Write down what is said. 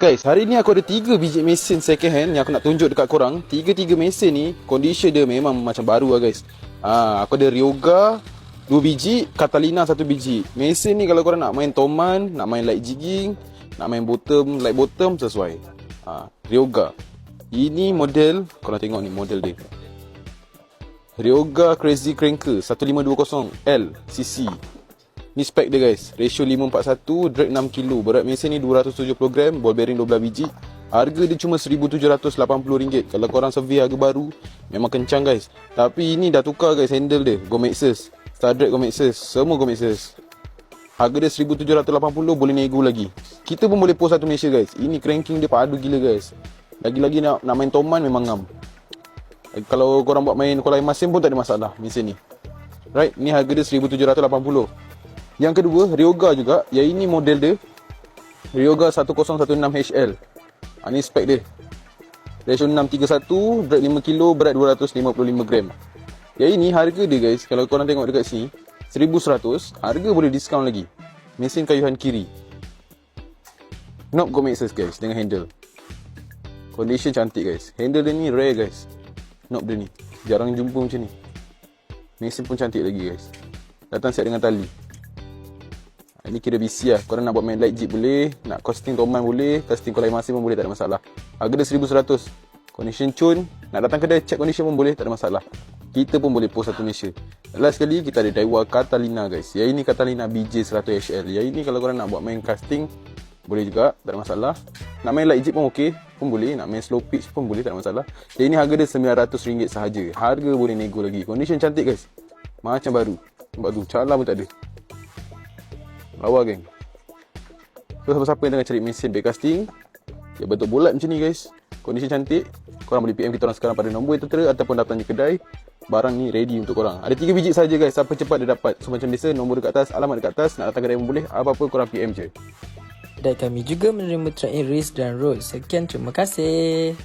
Guys, hari ni aku ada tiga biji mesin second hand yang aku nak tunjuk dekat korang. Tiga-tiga mesin ni, condition dia memang macam baru lah guys. Ah, aku ada Ryoga, dua biji, Catalina satu biji. Mesin ni kalau korang nak main toman, nak main light jigging, nak main bottom, light bottom, sesuai. Ah, Ryoga. Ini model, korang tengok ni model dia. Ryoga Crazy Cranker 1520L cc. Ni spek dia guys. Ratio 541, drag 6 kg. Berat mesin ni 270 gram, ball bearing 12 biji. Harga dia cuma RM1,780. Kalau korang survey harga baru, memang kencang guys. Tapi ini dah tukar guys handle dia. Go Maxxus. Star Drag Go Maxxus. Semua Go Maxxus. Harga dia 1780 boleh nego lagi. Kita pun boleh post satu Malaysia guys. Ini cranking dia padu gila guys. Lagi-lagi nak nak main toman memang ngam. Kalau korang buat main kolam masin pun tak ada masalah mesin ni. Right, ni harga dia 1780. Yang kedua, Ryoga juga. Yang ini model dia. Ryoga 1016HL. Ha, ni spek dia. Ratio 631, drag 5 kg, berat 255 gram. Yang ini harga dia guys, kalau korang tengok dekat sini, 1100, harga boleh diskaun lagi. Mesin kayuhan kiri. Knob Go Maxxus guys, dengan handle. Condition cantik guys. Handle dia ni rare guys. Knob dia ni. Jarang jumpa macam ni. Mesin pun cantik lagi guys. Datang set dengan tali. Ini kira BC lah. Korang nak buat main light jeep boleh. Nak costing toman boleh. Costing kolai masih pun boleh. Tak ada masalah. Harga dia 1100. Condition cun. Nak datang kedai check condition pun boleh. Tak ada masalah. Kita pun boleh post satu Malaysia. Last sekali kita ada Daiwa Catalina guys. Yang ini Catalina BJ100HL. Yang ini kalau korang nak buat main casting boleh juga, tak ada masalah. Nak main light jeep pun okey, pun boleh. Nak main slow pitch pun boleh, tak ada masalah. Yang ini harga dia RM900 sahaja. Harga boleh nego lagi. Condition cantik guys. Macam baru. Nampak tu, cala pun tak ada. Lawa geng. So siapa-siapa yang tengah cari mesin bait casting, dia bentuk bulat macam ni guys. Condition cantik. Korang boleh PM kita orang sekarang pada nombor yang tertera ataupun datang je kedai. Barang ni ready untuk korang. Ada 3 biji saja guys. Siapa cepat dia dapat. So macam biasa nombor dekat atas, alamat dekat atas. Nak datang kedai pun boleh. Apa-apa korang PM je. Dan kami juga menerima track in race dan road. Sekian terima kasih.